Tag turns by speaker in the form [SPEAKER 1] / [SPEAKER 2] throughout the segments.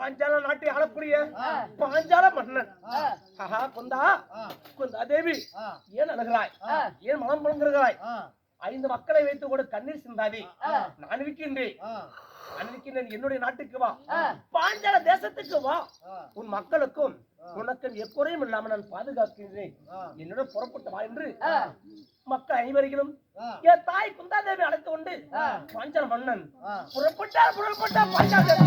[SPEAKER 1] பாஞ்சால நாட்டை ஆளக்கூடிய பாஞ்சால மன்னன். ஆஹா குந்தா குந்தா தேவி. ஏன் அழுகிறாய்? ஏன் மனம் புலங்குகிறாய் ஐந்து மக்களை வைத்து கூட கண்ணீர் சிந்தாதே. நான் இருக்கின்றேன். என்னுடைய நாட்டுக்கு வா. பாஞ்சால தேசத்துக்கு வா. உன் மக்களுக்கும் உனக்கும் எக்குறையும் இல்லாமல் நான் பாதுகாக்கின்றேன். என்னுடன் புறப்பட்டு வா என்று மக்கள் அனைவரிலும் என் தாய் குந்தாதேவி அழைத்து கொண்டு பாஞ்சால மன்னன் புறப்பட்டார் புறப்பட்டார் பாஞ்சால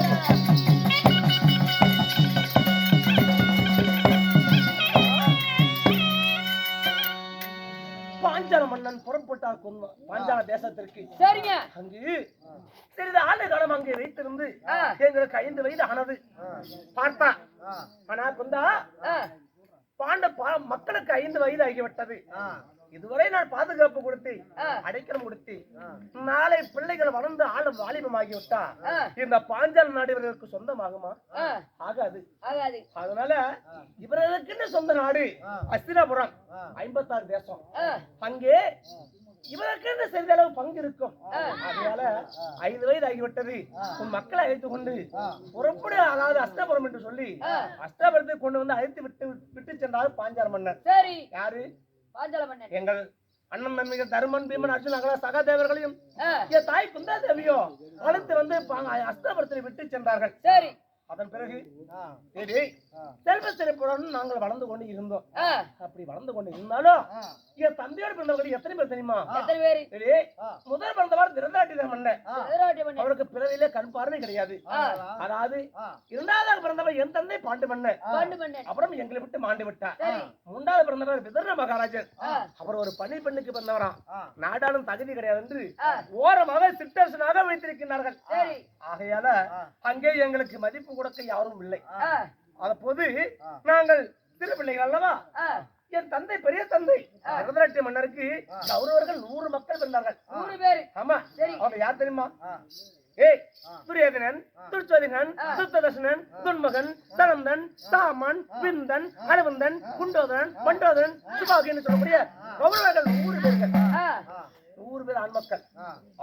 [SPEAKER 1] பாஞ்சால மன்னன் புறப்பட்டார் குந்த- பாஞ்சால தேசத்திற்கு.
[SPEAKER 2] சரிங்க.
[SPEAKER 1] அங்கு சிறிது ஆண்டு காலம் அங்கே வைத்திருந்து. எங்களுக்கு ஐந்து வயது ஆனது. பார்த்தா ஆனா குந்தா
[SPEAKER 2] ஆ,
[SPEAKER 1] பாண்ட பா- மக்களுக்கு ஐந்து வயது ஆகிவிட்டது. இதுவரை நான் பாதுகாப்பு கொடுத்து. அடைக்கலம் கொடுத்து நாளை பிள்ளைகள் வளர்ந்து ஆளும் வாலிபமாகிவிட்டா
[SPEAKER 2] ஆ.
[SPEAKER 1] இந்த பாஞ்சால நாடு இவர்களுக்கு சொந்தமாகுமா ஆகாது. அதனால இவர்களுக்குன்னு சொந்த நாடு அஸ்தினாபுரம் ஐம்பத்தாறு தேசம். அங்கே இவருக்குன்னு சிறிதளவு பங்கு இருக்கும். அதனால ஐந்து வயது ஆகிவிட்டது உன் மக்களை அழைத்துக் கொண்டு புறப்படு அதாவது அஸ்தபுரம் என்று சொல்லி அஸ்தபுரத்தை கொண்டு வந்து அழைத்து விட்டு விட்டு சென்றார் பாஞ்சால மன்னர். யாரு? எங்கள் அண்ணன் நன்மிகள் தருமன் பீமன் அர்ஜுன் அகல சகாதேவர்களையும் என் தாய் குந்தா தேவியோ அழைத்து வந்து அஸ்தபுரத்தில் விட்டு சென்றார்கள்.
[SPEAKER 2] சரி.
[SPEAKER 1] அதன் பிறகு செல்வ சிறப்புடன் நாங்கள் வளர்ந்து கொண்டு இருந்தோம். அப்படி வளர்ந்து கொண்டு இருந்தாலும் என் தந்தையோடு பிறந்தவர்கள் எத்தனை பேர் தெரியுமா? சரி முதல் பிறந்தவர் திருநாட்டின மன்னன். அவருக்கு பிறவிலே கண் பார்வை கிடையாது. அதாவது இரண்டாவதாக பிறந்தவர் என் தந்தை பாண்டு மன்னன். அப்புறம் எங்களை விட்டு மாண்டு விட்டார். மூன்றாவது பிறந்தவர் விதர்ண மகாராஜர்
[SPEAKER 2] ஆ,
[SPEAKER 1] அவர் ஒரு பனி பெண்ணுக்கு பிறந்தவராம் நாடாளும் தகுதி கிடையாது என்று ஓரமாக சிட்டரசனாக வைத்திருக்கிறார்கள் ஆகையால அங்கே எங்களுக்கு மதிப்பு கொடுக்க யாரும் இல்லை. அப்போது நாங்கள் சிறு பிள்ளைகள் அல்லவா? என் தந்தை பெரிய தந்தை விருதநாட்டிய மன்னருக்கு கௌரவர்கள் நூறு மக்கள் பிறந்தார்கள்
[SPEAKER 2] நூறு பேரு.
[SPEAKER 1] ஆமா.
[SPEAKER 2] சரி.
[SPEAKER 1] அவங்க யார் தெரியுமா? ஏய் துரியோதனன் துர்ச்சோதனன் சுத்ததர்சனன் துன்மகன் சனந்தன் சாமன் விந்தன் அரவந்தன் குண்டோதரன் மண்டோதரன் சுபாகின்னு சொல்லக்கூடிய கௌரவர்கள் நூறு பேர்கள். நூறு பேர் ஆண் மக்கள்.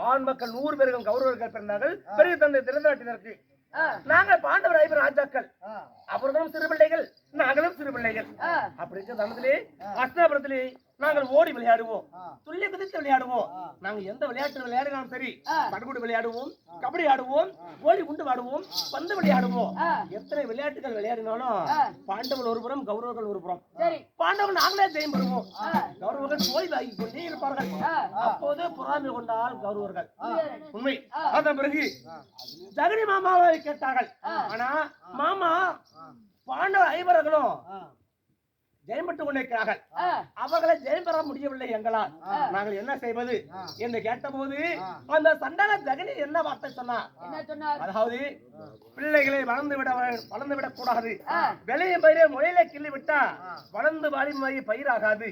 [SPEAKER 1] ஆண் மக்கள் நூறு பேர்கள் கௌரவர்கள் பிறந்தார்கள். பெரிய தந்தை திருநாட்டினருக்கு நாங்கள் பாண்டவர் ஐவர் ராஜாக்கள். அவர்களும் சிறு பிள்ளைகள் நாங்களும் சிறு பிள்ளைகள்
[SPEAKER 2] ஆ,
[SPEAKER 1] அப்படி இருக்க தருணத்திலே அஸ்தாபுரத்திலே நாங்கள் ஓடி விளையாடுவோம். துல்லிய குதித்து விளையாடுவோம். நாங்க எந்த விளையாட்டு விளையாடினாலும் சரி படுகுடு விளையாடுவோம் கபடி ஆடுவோம் கோழி குண்டு ஆடுவோம் பந்து விளையாடுவோம். எத்தனை விளையாட்டுகள் விளையாடினாலும் பாண்டவர்கள் ஒரு புறம் கௌரவர்கள் ஒரு புறம். பாண்டவர்கள் நாங்களே ஜெயம் பெறுவோம். கௌரவர்கள் தோல்வி ஆகி கொண்டே இருப்பார்கள். அப்போது பொறாமை கொண்டால் கௌரவர்கள். உண்மை. அதன் பிறகு ஜகனி மாமாவை கேட்டார்கள். ஆனா மாமா பாண்டவர் ஐவர்களும் ஜெயம் பெற்றுக் கொண்டிருக்கிறார்கள் அவர்களை ஜெயம் பெற முடியவில்லை எங்களால். நாங்கள் என்ன செய்வது? என்று கேட்டபோது அந்த சண்டான ஜெகனி என்ன வார்த்தை சொன்னார்? அதாவது பிள்ளைகளை வளர்ந்து விட வளர்ந்து விடக் கூடாது விளைய பயிரை முளையில கிள்ளி விட்டா வளர்ந்து வாலிமாயி பயிராகாது.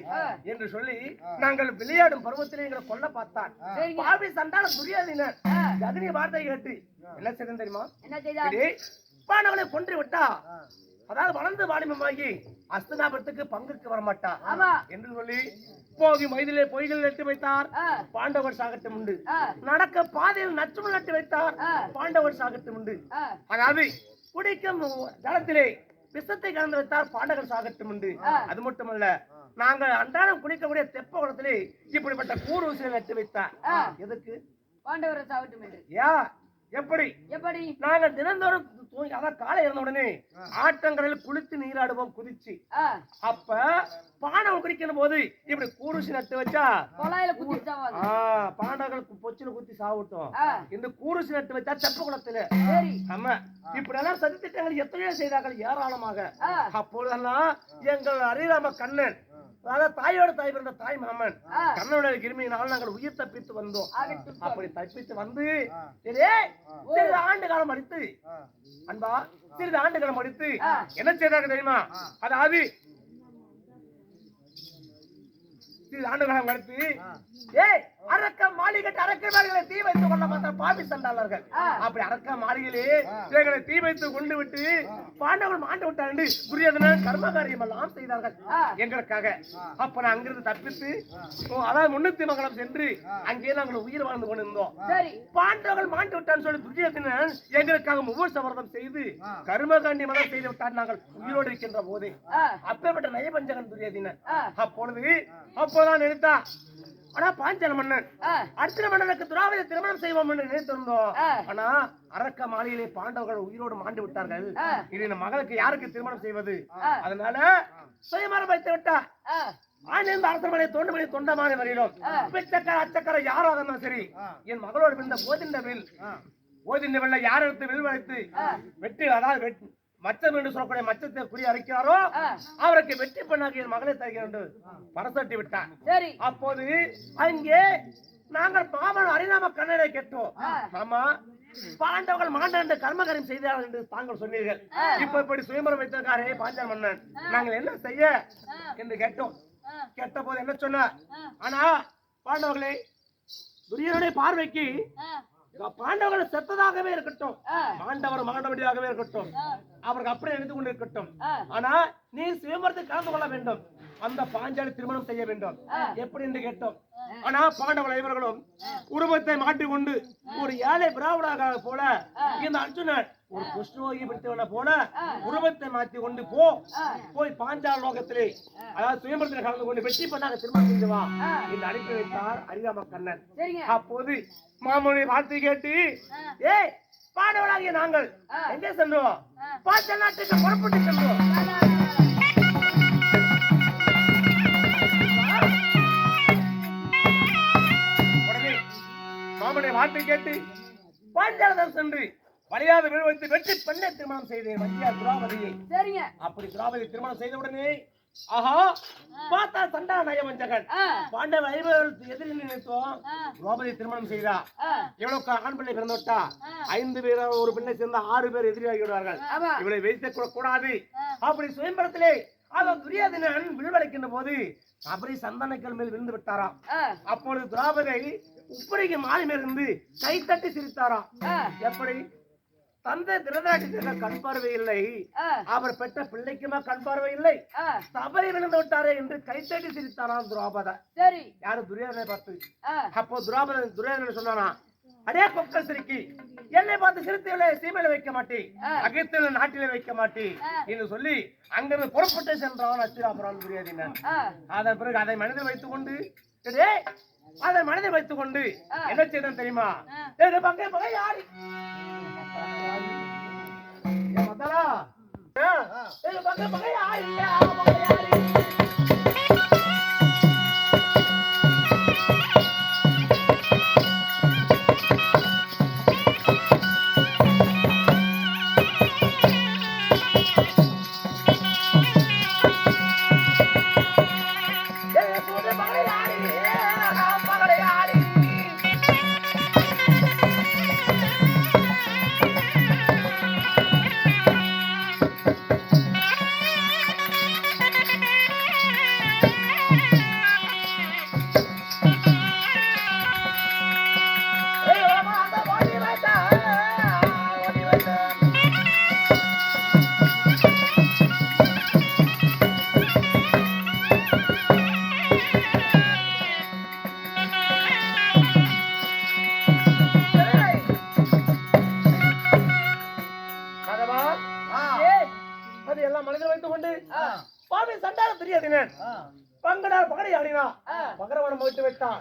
[SPEAKER 1] என்று சொல்லி நாங்கள் விளையாடும் பருவத்திலே எங்களை கொல்ல
[SPEAKER 2] சரிங்க.
[SPEAKER 1] பாவி சண்டான துரியாதீனர் ஜெகனி வார்த்தை கேட்டு என்ன செய்தேன் தெரியுமா?
[SPEAKER 2] என்ன
[SPEAKER 1] கொன்று விட்டா அதாவது வளர்ந்து வாலிபமாகி அஸ்தனாபுரத்துக்கு பங்குக்கு வரமாட்டா.
[SPEAKER 2] ஆமா.
[SPEAKER 1] என்று சொல்லி போகி மைதிலே பொய்கள் நட்டு வைத்தார். பாண்டவர் சாகட்டும் உண்டு. நடக்க பாதையில் நச்சுமல் நட்டு வைத்தார். பாண்டவர் சாகட்டும் உண்டு. அதாவது குடிக்கும் ஜலத்திலே விஷத்தை கலந்து வைத்தார் பாண்டவர் சாகட்டும் உண்டு. அது மட்டுமல்ல நாங்கள் அன்றாடம் குடிக்கக்கூடிய தெப்ப குளத்திலே இப்படிப்பட்ட கூறு நட்டு வைத்தார். எதுக்கு
[SPEAKER 2] பாண்டவரை சாகட்டும் என்று.
[SPEAKER 1] யா எப்படி?
[SPEAKER 2] எப்படி?
[SPEAKER 1] நாங்கள் தினந்தோறும் தூங்கி அதான் காலை இறந்த உடனே ஆற்றங்கரையில் குளித்து நீராடுவோம் குதிச்சு. அப்ப பானம் குடிக்கும் போது இப்படி கூருசி நட்டு வச்சா பாண்டவர்கள் பொச்சில குத்தி சாவிட்டோம். இந்த கூருசி நட்டு வச்சா தெப்ப குளத்துல.
[SPEAKER 2] சரி.
[SPEAKER 1] ஆமா இப்படி எல்லாம் சதித்திட்டங்கள் எத்தனையோ செய்தார்கள் ஏராளமாக. அப்பொழுதெல்லாம் எங்கள் அரிராம கண்ணன் அதாவது தாயோட தாய் பிறந்த தாய் மாமன். கண்ணனுடைய கிருமியினால் நாங்கள் உயிர் தப்பித்து வந்தோம். அப்படி தப்பித்து வந்து சரி சிறிது ஆண்டு காலம் அடித்து அன்பா சிறிது ஆண்டு காலம் அடித்து. என்ன செய்தாங்க தெரியுமா? அதாவது சிறிது ஆண்டு காலம் ஏய் அரக்க மாளிகை அரக்க மாளிகளை தீ வைத்துக் கொள்ள மாட்டார் பாபி சண்டாளர்கள். அப்படி அரக்க மாளிகையிலே இவர்களை தீ வைத்து கொண்டு விட்டு பாண்டவர்கள் மாண்டு விட்டார் என்று துரியோதனன் கர்ம காரியம் எல்லாம் செய்தார்கள். எங்களுக்காக. அப்ப நான் அங்கிருந்து தப்பித்து அதாவது முன்னூத்தி மங்கலம் சென்று அங்கே நாங்கள் உயிர் வாழ்ந்து கொண்டிருந்தோம். பாண்டவர்கள் மாண்டு விட்டான்னு சொல்லி துரியோதனன் எங்களுக்காக முகூர் சமர்த்தம் செய்து கர்மகாண்டி மதம் செய்து விட்டார் நாங்கள் உயிரோடு இருக்கின்ற போதே. அப்பேற்பட்ட நயபஞ்சகன் துரியோதனன் அப்பொழுது அப்போதான் நினைத்தா ஆனா பாஞ்சால மன்னன் அடுத்த மன்னனுக்கு துராவித திருமணம் செய்வோம் என்று நினைத்திருந்தோம். ஆனா அரக்க மாளிகையிலே பாண்டவர்கள் உயிரோடு மாண்டு விட்டார்கள். இது இந்த மகளுக்கு யாருக்கு திருமணம் செய்வது. அதனால சுயமரம் வைத்து விட்டா ஆனந்த அரசமனை தொண்டுமணி தொண்டமான வரையிலும். பிச்சக்கர அச்சக்கர யாரோ அதெல்லாம் சரி என் மகளோடு இருந்த போதின்ற வில் போதின்ற வில்ல யார் எடுத்து வில் வைத்து வெற்றி அதாவது வெற்றி மச்சம் என்று சொல்லக்கூடிய மச்சத்தை குறி அரைக்கிறாரோ. அவருக்கு வெற்றி பண்ணாக என் மகளை தருகிறேன் என்று பரசட்டி விட்டார்
[SPEAKER 2] சரி.
[SPEAKER 1] அப்போது அங்கே நாங்கள் பாவன் அரிநாம கண்ணனை கேட்டோம். ஆமா பாண்டவர்கள் மாண்ட என்று கர்மகாரியம் செய்தார்கள் என்று தாங்கள் சொன்னீர்கள். இப்ப இப்படி சுயம்பரம் வைத்திருக்காரே பாஞ்சால மன்னன். நாங்கள் என்ன செய்ய என்று கேட்டோம். கேட்ட போது என்ன சொன்னார்? ஆனா பாண்டவர்களே துரியனுடைய பார்வைக்கு பாண்டவர்கள் செத்ததாகவே இருக்கட்டும். பாண்டவர் மாண்டவடியாகவே இருக்கட்டும். அவருக்கு அப்படியே எழுந்து கொண்டு இருக்கட்டும். ஆனா நீ சுயம்பரத்தை கலந்து கொள்ள வேண்டும். அந்த பாஞ்சாலி திருமணம் செய்ய வேண்டும். எப்படி என்று கேட்டோம். ஆனா பாண்டவர் இவர்களும் உருவத்தை மாட்டிக்கொண்டு ஒரு ஏழை பிராமணாக போல இந்த அர்ஜுனன் ஒரு குஷ்ணோகி பிடித்தவன போல உருவத்தை மாத்தி கொண்டு போ. போய் பாஞ்சால லோகத்திலே அதாவது சுயம்பரத்தில் கலந்து கொண்டு வெற்றி பண்ணாக திருமணம் செய்து வா என்று அனுப்பி வைத்தார் அரிராம கண்ணன். அப்போது மாமனுடைய வார்த்தை கேட்டு ஏய் பாண்டவராகிய நாங்கள் எங்கே சென்றோம் பாஞ்ச நாட்டுக்கு புறப்பட்டு சென்றோம் உடனே மாமனுடைய வார்த்தை கேட்டு பாஞ்சாலதம் சென்று மரியாதை விழ வைத்து வெற்றி பெண்ணை திருமணம் செய்தேன் வந்தியா திரௌபதியை.
[SPEAKER 2] சரிங்க.
[SPEAKER 1] அப்படி திரௌபதி திருமணம் செய்த உடனே ஆஹா பார்த்தா சண்டா நயவஞ்சகன் பாண்டவ ஐவர்களுக்கு எதிரி நினைத்தோம். திரௌபதி திருமணம் செய்தா?
[SPEAKER 2] ஆ.
[SPEAKER 1] எவ்வளவு ஆண் பிள்ளை பிறந்து விட்டா? ஐந்து பேர் ஒரு பிள்ளை சேர்ந்தா ஆறு பேர் எதிரியாகி விடுவார்கள். இவளை வைத்து கூட கூடாது அப்படி சுயம்பரத்திலே அவன் துரியாதனன் விழுவடைக்கின்ற போது அப்படி சந்தனக்கல் மேல் விழுந்து விட்டாராம். அப்பொழுது திராபதை உப்பரிக்கு மாறி இருந்து கைத்தட்டி சிரித்தாராம்.
[SPEAKER 2] ஆ.
[SPEAKER 1] எப்படி? தந்தை திருதராட்சத்திற்கு கண் பார்வை இல்லை. அவர் பெற்ற பிள்ளைக்குமா கண் பார்வை இல்லை. தவறி விழுந்து விட்டாரே என்று கைத்தட்டி சிரித்தாராம் துராபத.
[SPEAKER 2] சரி.
[SPEAKER 1] யாரு துரியோதனை பார்த்து. அப்போ துராபதன் துரியோதனன் சொன்னானா அடே கொக்கல் சிரிக்கி என்னை பார்த்து சிறுத்தைகளை சீமையில வைக்க மாட்டே
[SPEAKER 2] ஆ.
[SPEAKER 1] அகத்தில நாட்டில வைக்க மாட்டே என்று சொல்லி அங்கிருந்து புறப்பட்டு சென்றான் அச்சிராபுரம் துரியோதனன். அதன் பிறகு அதை மனதில் வைத்துக் கொண்டு அதை மனதில் வைத்துக் கொண்டு. என்ன செய்தான் தெரியுமா? யாரு? ஏய், மனதில் வைத்துக் கொண்டு பாவி சண்டால தெரியாதினேன் பங்கடார் பகடை ஆடினான் பகரவனம் வைத்து விட்டான்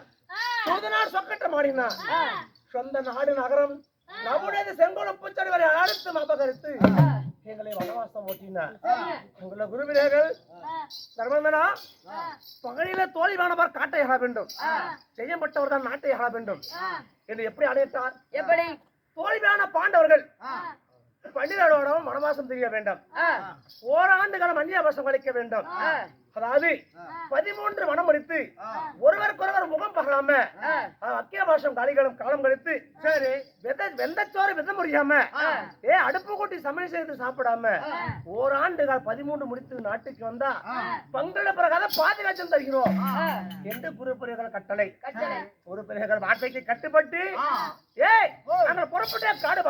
[SPEAKER 1] சோதனார் சொக்கட்டம் ஆடினான் சொந்த நாடு நகரம் நம்முடைய செங்கோலம் பூச்சடி வரை அடுத்து அபகரித்து எங்களை வனவாசம் ஓட்டினார் உங்கள குருவினர்கள் தர்மந்தனா பகலில தோழிவானவர் காட்டை ஆள வேண்டும். செய்யப்பட்டவர் தான் நாட்டை ஆள வேண்டும். என்று எப்படி அடையிட்டார்
[SPEAKER 2] எப்படி?
[SPEAKER 1] தோல்வியான பாண்டவர்கள் பன்னிரண்டோடம் வனவாசம் தெரிய வேண்டும். ஓராண்டு காலம் அந்நியாபாசம் கழிக்க வேண்டும். அதாவது பதிமூன்று வனம் முடித்து ஒருவருக்கொருவர் முகம் பகலாம
[SPEAKER 2] ஆ,
[SPEAKER 1] அக்கியபாசம் காலிகளும் காலம் கழித்து சரி. வெந்த வெந்தச்சோறு வித முடியாம ஏ அடுப்பு கூட்டி சமையல் செய்து சாப்பிடாம ஓராண்டு கால் பதிமூன்று முடித்து நாட்டுக்கு வந்தா பங்கள பிரகார பாதி லட்சம் தருகிறோம். என்று குருப்பிரியர்கள் கட்டளை.
[SPEAKER 2] கட்டளை.
[SPEAKER 1] குருப்பிரியர்கள் வார்த்தைக்கு கட்டுப்பட்டு ஏய் நாங்கள் புறப்பட்ட காடு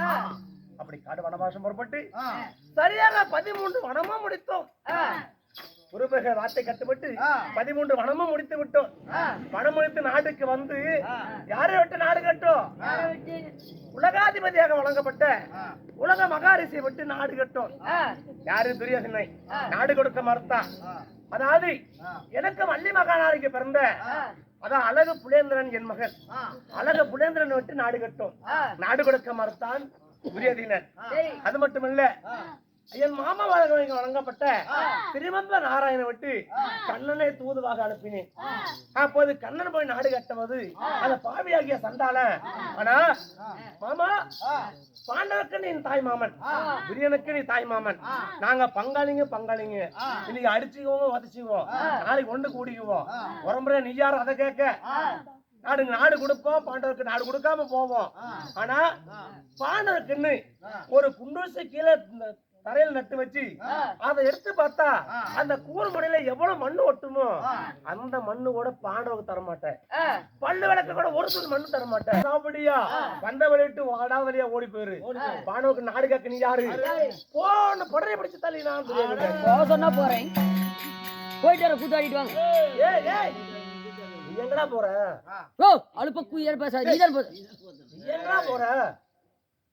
[SPEAKER 2] ஆ,
[SPEAKER 1] அப்படி காடு வனவாசம் புறப்பட்டு சரியாக பதிமூன்று வனமும் முடித்தோம்.
[SPEAKER 2] ஆ,
[SPEAKER 1] குருபிரகர் வார்த்தை கட்டுப்பட்டு பதிமூன்று வனமும் முடித்து விட்டோம். வனம் முடித்து நாட்டுக்கு வந்து யாரை விட்டு நாடு கட்டும்? உலகாதிபதியாக வழங்கப்பட்ட உலக மகாரிஷியை விட்டு நாடு கட்டும். யாரு துரியோதனை நாடு கொடுக்க மறுத்தா? அதாவது எனக்கு வள்ளி மகானாருக்கு பிறந்த அதான் அழகு புலேந்திரன் என் மகன். அழகு புலேந்திரன் விட்டு நாடு கட்டும். நாடு கொடுக்க மறுத்தான் துரியோதனன்
[SPEAKER 2] சரி.
[SPEAKER 1] அது மட்டுமல்ல என் மாமா வழங்க வழங்கப்பட்ட திருமந்த நாராயண விட்டு கண்ணனை தூதுவாக அனுப்பினேன். அப்போது கண்ணன் போய் நாடு கட்டுவது அந்த பாவியாகிய சண்டால ஆனா மாமா பாண்டவருக்கு நீ தாய் மாமன். துரியனுக்கு நீ தாய் மாமன். நாங்க பங்காளிங்க பங்காளிங்க. இன்னைக்கு அடிச்சுக்குவோம் உதச்சுக்குவோம். நாளைக்கு ஒன்று கூடிக்குவோம். உரம்புற நீ யாரும் அதை கேட்க. நாடு நாடு கொடுப்போம் பாண்டவருக்கு நாடு கொடுக்காம போவோம். ஆனா பாண்டவருக்குன்னு ஒரு குண்டூசி கீழே தரையில் நட்டு வச்சு அதை எடுத்து பார்த்தா அந்த கூர் மணில எவ்வளவு மண்ணு ஒட்டுமோ அந்த மண்ணு கூட பாண்டவருக்கு தர மாட்டேன் பல்லு விளக்கு கூட ஒரு துணி மண்ணு தர மாட்டேன் அப்படியா வந்த வழிட்டு வாடா வழியா ஓடி போயிரு. பாண்டவருக்கு நாடு கேட்க நீ யாரு? போன்னு படரை பிடிச்சு தள்ளி நான்
[SPEAKER 2] சொன்னா போறேன். போயிட்டு வர கூத்தாடிட்டு வாங்க.
[SPEAKER 1] ஏய் ஏய் நீ எங்கடா போற?
[SPEAKER 2] ஓ அழுப்ப குயர் பேச நீதான்
[SPEAKER 1] நீ எங்கடா போற?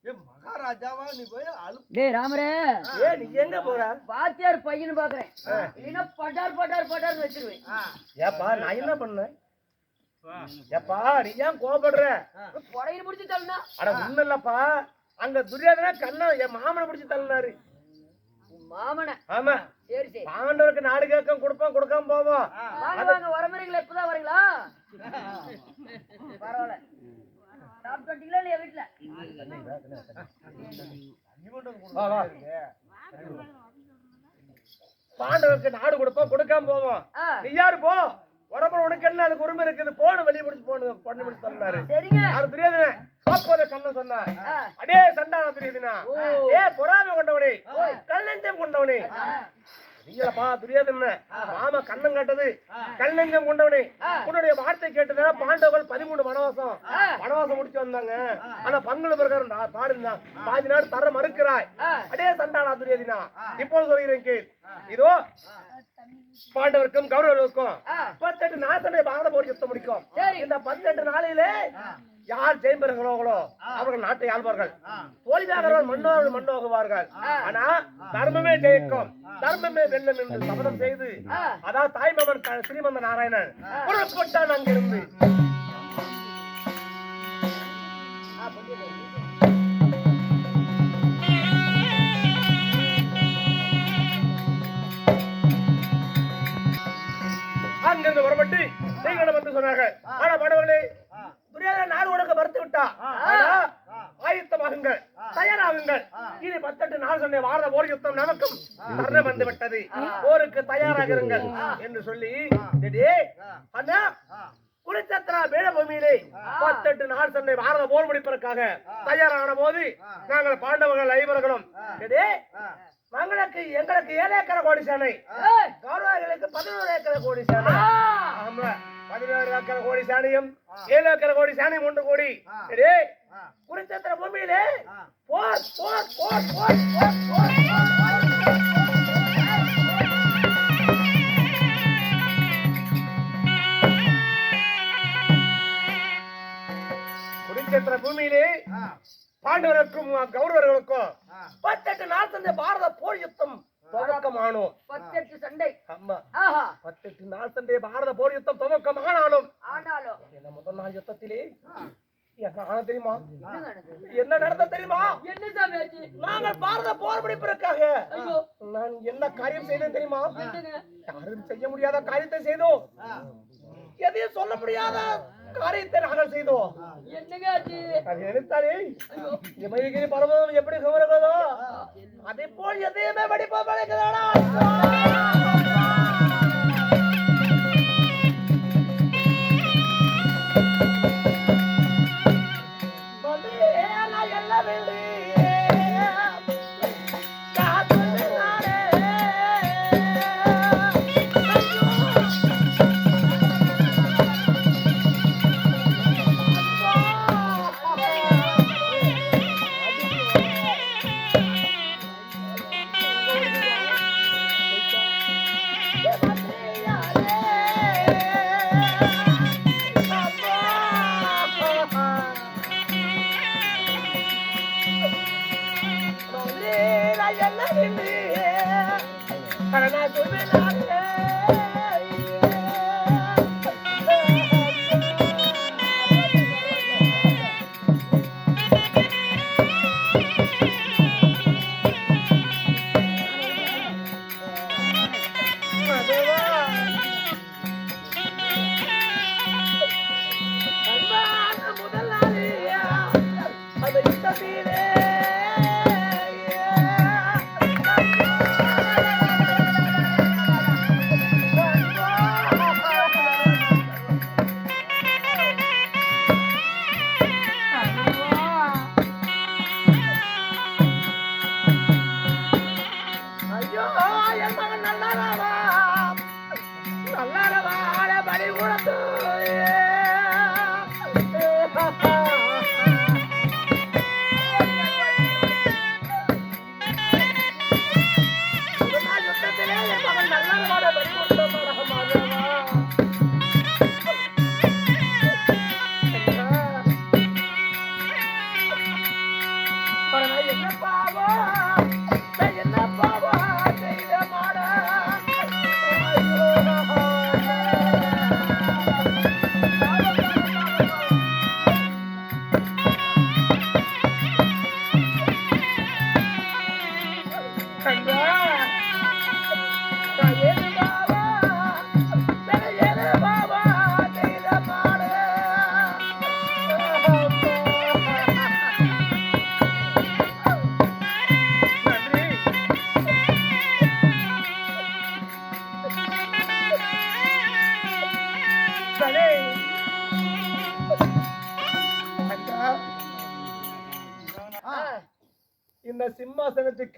[SPEAKER 3] மகாராஜாவா நீ போய்
[SPEAKER 2] டேய் ராமரே.
[SPEAKER 1] ஏ நீ எங்க போற?
[SPEAKER 2] வாத்தியார் பையனு பாக்குறேன். இல்லைன்னா பட்டார் பட்டார் பட்டார் வச்சிருவேன்.
[SPEAKER 1] ஏப்பா நான் என்ன பண்ணேன்? ஏப்பா நீ ஏன் கோபப்படுற?
[SPEAKER 2] புடையில முடிச்சு தள்ளுனா?
[SPEAKER 1] அட ஒண்ணு இல்லப்பா அங்க துரியோதன கண்ண என் மாமனை பிடிச்சு தள்ளினாரு.
[SPEAKER 2] உன் மாமனை.
[SPEAKER 1] ஆமா.
[SPEAKER 2] சரி சரி.
[SPEAKER 1] பாண்டவருக்கு நாடு கேட்க கொடுப்போம் கொடுக்காம போவோம்.
[SPEAKER 2] வாங்க வரமுறைங்களா இப்பதான் வரீங்களா? பரவாயில்ல. சாப்பிட்டு வந்துட்டீங்களா இல்லையா வீட்டுல.
[SPEAKER 1] பாண்டவருக்கு நாடு கொடுப்போம் கொடுக்காம போவோம். நீ யாரு போ? உடம்பு உனக்கு என்ன? அதுக்கு உரிமை இருக்குது. போன வெளியே பிடிச்சு போன பொண்ணு தள்ளினாரு
[SPEAKER 2] சரிங்க.
[SPEAKER 1] யாரு துரியோதன அப்போது கண்ணன் சொன்னார்
[SPEAKER 2] ஆ,
[SPEAKER 1] அடே சண்டான துரியோதனா. ஏ பொறாமை கொண்டவனே. கல்லஞ்சம் கொண்டவனே. நீங்களப்பா துரியோதன மாமா கண்ணன் கட்டது. கல்லஞ்சம் கொண்டவனே. உன்னுடைய வார்த்தை கேட்டதா பாண்டவர்கள் பதிமூணு வனவாசம். வனவாசம் முடிச்சு வந்தாங்க. ஆனா பங்குல பிரகாரம் பாடுந்தான் பாதி நாடு தர மறுக்கிறாய். அடே சண்டானா துரியோதனா. இப்போது சொல்கிறேன் கேள். இதோ பாண்டவருக்கும் கௌரவர்களுக்கும். பத்தெட்டு நாத்தனை பாரத போர் யுத்தம் முடிக்கும். இந்த பத்தெட்டு நாளிலே யார் ஜெயிப்பர்களோ அவர்கள் நாட்டை ஆள்வார்கள். தோல்வியாகிறவர்கள் மன்னோர்கள் மன்னோகுவார்கள். ஆனா தர்மமே ஜெயிக்கும். தர்மமே வெல்லும் என்று சபதம் செய்து. அதாவது தாய்மாமன் க- ஸ்ரீமந்த நாராயணன் புறப்பட்டான் அங்கிருந்து. புறப்பட்டு நீங்களும் வந்து சொன்னார்கள் ஆனா பாடவர்களே துரியாதன நாடு உனக்கு மறுத்து விட்டா? ஆயுத்தமாகுங்கள் தயாராகுங்கள். இனி பத்தெட்டு நாள் சொன்ன வார போர் யுத்தம் நமக்கும் தருணம் வந்து விட்டது போருக்கு தயாராக இருங்கள் என்று சொல்லி அண்ணா குருச்சத்திரா பீடபூமியிலே பத்தெட்டு நாள் சொன்ன பாரத போர் முடிப்பதற்காக தயாரான போது நாங்கள் பாண்டவர்கள் ஐவர்களும் மங்களுக்கு எங்களுக்கு ஏழு ஏக்கர கோடி சேனை. கௌரவர்களுக்கு பதினோரு ஏக்கர கோடி சேனை. ஆமா. பதினோரு ஏக்கர கோடி சேனையும் ஏழு ஏக்கர கோடி சேனையும் ஒன்று கோடி. சரி குருச்சத்திர பூமியிலே போர் போர் போர் போர் போர் போர். குருச்சத்திர பூமியிலே பாண்டவருக்கும் கௌரவர்களுக்கும் பத்தெட்டு நாள் தந்த பாரத போர் யுத்தம் தொடக்கமானோம்
[SPEAKER 2] பத்தெட்டு சண்டை
[SPEAKER 1] ஆமா
[SPEAKER 2] ஆஹா
[SPEAKER 1] பத்தெட்டு நாள் தந்தைய பாரத போர் யுத்தம் துவக்கமானாலும்
[SPEAKER 2] ஆனாலும்
[SPEAKER 1] என்ன முதல் நாள் யுத்தத்திலே என்ன ஆன தெரியுமா
[SPEAKER 2] என்ன நடந்தது?
[SPEAKER 1] என்ன நடந்த தெரியுமா
[SPEAKER 2] என்ன சாமி ஆச்சு
[SPEAKER 1] நாங்கள் பாரத போர் பிடிப்பதற்காக
[SPEAKER 2] ஐயோ
[SPEAKER 1] நான் என்ன காரியம் செய்தேன் தெரியுமா? யாரும் செய்ய முடியாத காரியத்தை செய்தோம். எதையும் சொல்ல முடியாத காரியத்தை நாங்கள் செய்தோம். அது நினைத்தாலே இமயகிரி பர்வதம் எப்படி கவருகிறதோ அதே போல் எதையுமே வெடிப்பா படைக்கிறதா முதல் யுத்தத்திலே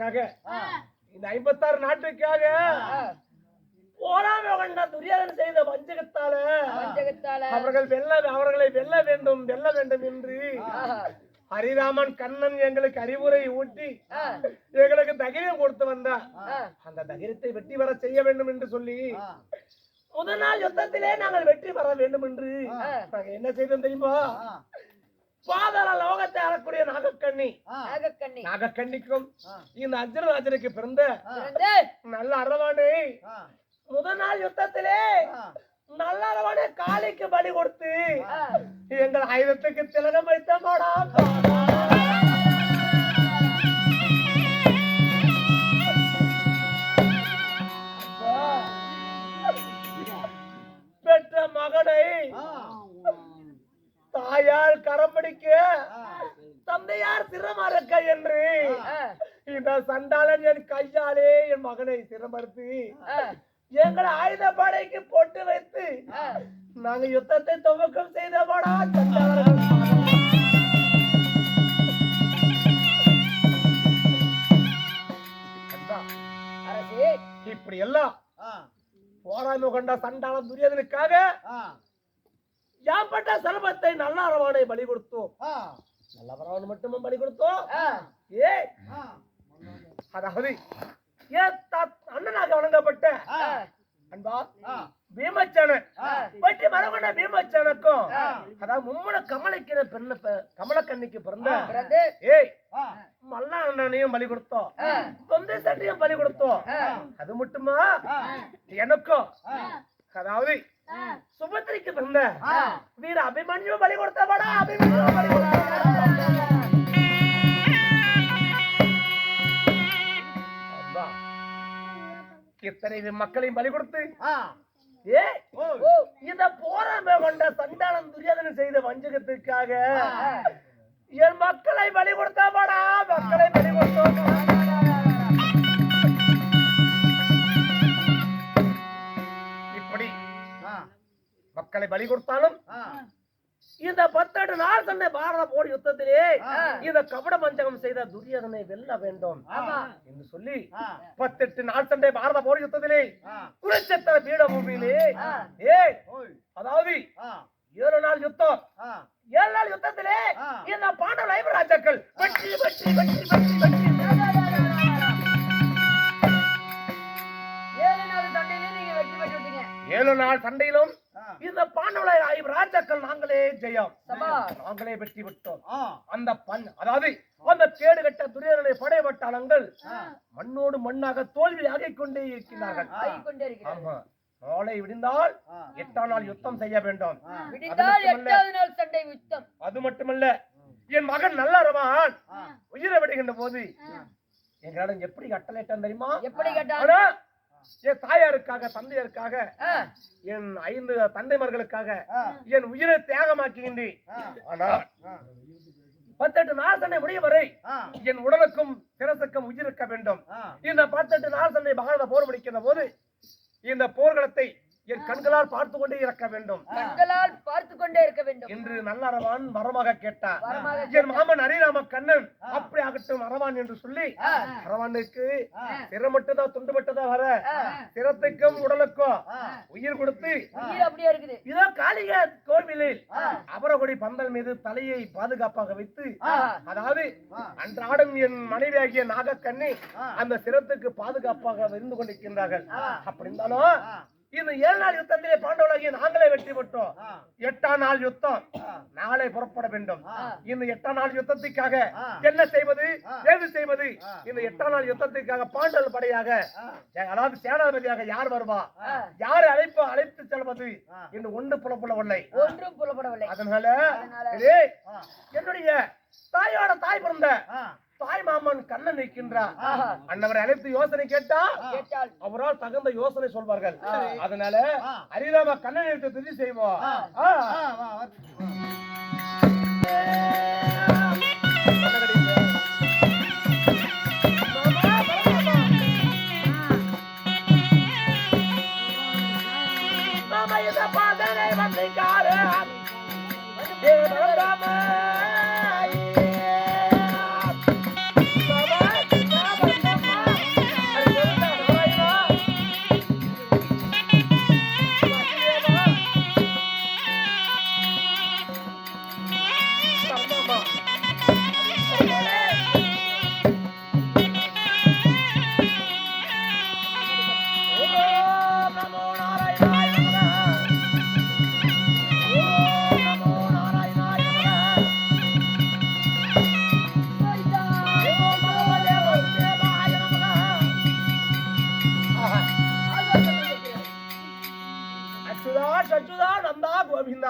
[SPEAKER 1] சிம்மாசனத்துக்காக இந்த ஐம்பத்தாறு நாட்டுக்காக போராம செய்த வஞ்சகத்தால அவர்கள் வெல்ல அவர்களை வெல்ல வேண்டும் வெல்ல வேண்டும் என்று ஹரிராமன் கண்ணன் எங்களுக்கு அறிவுரை ஊட்டி எங்களுக்கு தைரியம் கொடுத்து வந்தா. அந்த தைரியத்தை வெற்றி பெற செய்ய வேண்டும் என்று சொல்லி முதல் நாள் யுத்தத்திலே நாங்கள் வெற்றி பெற வேண்டும் என்று. நாங்க என்ன செய்தோம் தெரியுமா? பாதாள லோகத்தை அறக்கூடிய நாகக்கண்ணி.
[SPEAKER 2] நாகக்கண்ணி.
[SPEAKER 1] நாகக்கண்ணிக்கும் இந்த அர்ஜுனராஜனுக்கு பிறந்த
[SPEAKER 2] பிறந்து?
[SPEAKER 1] நல்ல அரவானை முதல் நாள் யுத்தத்திலே நல்ல அரவானை காளிக்கு பலி கொடுத்து எங்கள் ஆயுதத்துக்கு திலகம் வைத்த மாடா. பெற்ற மகனை தாயால் கரம் பிடிக்க தந்தையார் சிரமறுக்க என்று. இந்த சண்டாளன் என் கையாலே என் மகனை சிரமறுத்து எங்களை ஆயுத படைக்கு போட்டு வைத்து நாங்க யுத்தத்தை துவக்கம் செய்தபடா சண்டாளர்கள். அதான்,
[SPEAKER 2] அரசே
[SPEAKER 1] இப்படி எல்லாம் போராய்மை கொண்ட சண்டாளன் துரியதனுக்காக யாப்பட்ட செல்வத்தை நல்லறவானை பலி கொடுத்தோம். நல்லவராவன் மட்டுமே பலி கொடுத்தோம். ஏ. அதாவது தத்- அண்ணனாக வழங்கப்பட்ட அன்பா பீமச்சனன். வெற்றி மரகொண்ட பீமச்சனுக்கும் அதாவது மும்முன கமலைக்கிற பெண்ண கமலக்கண்ணிக்கு பிறந்த
[SPEAKER 2] பிறந்து?
[SPEAKER 1] ஏய் மல்லா அண்ணனையும் பலி கொடுத்தோம். தொந்தை சட்டையும் பலி கொடுத்தோம். அது மட்டுமா? எனக்கும். அதாவது பிறந்த வீர அபிமன்யு பலி கொடுத்தவாடா அபிமன்யு பலி கொடுத்தவாடா அம்மா, இத்தனை மக்களையும் பலி கொடுத்து இந்த போராமை கொண்ட சண்டாளன் துரியோதனன் செய்த வஞ்சகத்துக்காக என் மக்களை பலி கொடுத்தாமாடா மக்களை பலி கொடுத்தோம் மக்களை பலி கொடுத்தாலும் இந்த பத்தெட்டு நாள் சண்டை பாரத போர் யுத்தத்திலே இந்த கபட பஞ்சகம் செய்த துரியோதனை வெல்ல வேண்டும். என்று சொல்லி பத்தெட்டு நாள் சண்டை பாரத போர் யுத்தத்திலே குருச்சத்திர பீடபூமியிலே. ஏய் அதாவது ஏழு நாள் யுத்தம். ஏழு நாள் யுத்தத்திலே இந்த பாண்டவ லைவராஜாக்கள் வெற்றி வெற்றி வெற்றி வெற்றி வெற்றி.
[SPEAKER 2] ஏழு நாள்
[SPEAKER 1] சண்டையிலும் இந்த பாண்டவ ராஜாக்கள் நாங்களே ஜெயம். நாங்களே வெற்றி விட்டோம் அந்த பண் அதாவது அந்த கேடு கட்ட துரியனுடைய படைபட்டாளங்கள் மண்ணோடு மண்ணாக தோல்வி ஆகிக் கொண்டே இருக்கிறார்கள்.
[SPEAKER 2] ஆகிக் கொண்டே இருக்கிறது
[SPEAKER 1] ஆமா. நாளை விடிந்தால் எட்டாம் நாள் யுத்தம் செய்ய வேண்டும்.
[SPEAKER 2] விடிந்தால்
[SPEAKER 1] அது மட்டுமல்ல.
[SPEAKER 2] எட்டாவது நாள் சண்டை யுத்தம்.
[SPEAKER 1] அது மட்டுமல்ல. என் மகன் நல்லறவான். உயிரை விடுகின்ற போது எங்களிடம் எப்படி கட்டளையிட்டான் தெரியுமா?
[SPEAKER 2] எப்படி கேட்டால்
[SPEAKER 1] ஆனா என் தாயாருக்காக தந்தையருக்காக என் ஐந்து தந்தைமார்களுக்காக என் உயிரை தியாகமாக்குகின்றேன். ஆனால் பத்தெட்டு நாள் சண்டை முடியும் வரை என் உடலுக்கும் சிரசுக்கும் உயிர் இருக்க வேண்டும். இந்த பத்தெட்டு சண்டை பாரத போர் முடிக்கின்ற போது இந்த போர்க்களத்தை என் கண்களால் பார்த்து கொண்டே இருக்க வேண்டும்.
[SPEAKER 2] கண்களால் பார்த்து கொண்டே இருக்க வேண்டும்.
[SPEAKER 1] என்று நல்லறவான் வரமாக கேட்டார் என் மாமன் ஹரிராம கண்ணன் அப்படி ஆகட்டும் அரவான் என்று சொல்லி அரவானுக்கு சிரம் மட்டும்தான் துண்டு மட்டும்தான் வர சிரத்துக்கும் உடலுக்கும் உயிர் கொடுத்து
[SPEAKER 2] உயிர் அப்படியே இருக்குது.
[SPEAKER 1] இதோ காளிக கோவிலில். அபரகுடி பந்தல் மீது தலையை பாதுகாப்பாக வைத்து அதாவது அன்றாடம் என் மனைவியாகிய நாகக்கண்ணி அந்த சிரத்துக்கு பாதுகாப்பாக இருந்து கொண்டிருக்கின்றார்கள். அப்படி இருந்தாலும் இந்த ஏழு நாள் யுத்தத்திலே பாண்டவர்களாகிய நாங்களே வெற்றி பெற்றோம். எட்டாம் நாள் யுத்தம். நாளை புறப்பட வேண்டும். இந்த எட்டாம் நாள் யுத்தத்துக்காக என்ன செய்வது? ஏது செய்வது? இந்த எட்டாம் நாள் யுத்தத்துக்காக பாண்டவர் படையாக அதாவது சேனாதிபதியாக யார் வருவா? யார் அழைப்பு அழைத்து செல்வது? என்று ஒன்று புலப்படவில்லை.
[SPEAKER 2] ஒன்றும் புலப்படவில்லை.
[SPEAKER 1] அதனால என்னுடைய தாயோட தாய் பிறந்த தாய் மாமன் கண்ணன் நிற்கின்றார். அன்னவரை அழைத்து யோசனை கேட்டா
[SPEAKER 2] கேட்டால்.
[SPEAKER 1] அவரால் தகுந்த யோசனை சொல்வார்கள். அதனால அரிதாம கண்ணன் எடுத்து துதி செய்வோம்.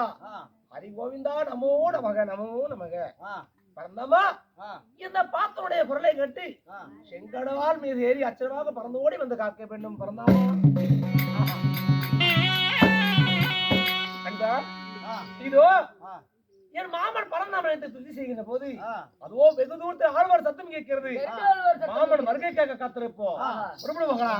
[SPEAKER 1] கோவிந்தா. ஹரி கோவிந்தா நமோ நமக நமோ நமக. பரந்தமா இந்த பாத்தனுடைய குரலை கேட்டு செங்கடவால் மீது ஏறி அச்சரமாக பறந்து ஓடி வந்து காக்க வேண்டும். அன்பா, இதோ என் மாமன் பரந்தாமன் என்று துதி செய்கின்ற போது அதோ வெகு தூரத்தில் ஆழ்வார் சத்தம் கேட்கிறது. மாமன் வருகைக்காக காத்திருப்போம்.
[SPEAKER 2] ஆஹா.
[SPEAKER 1] புறப்படு மகளா.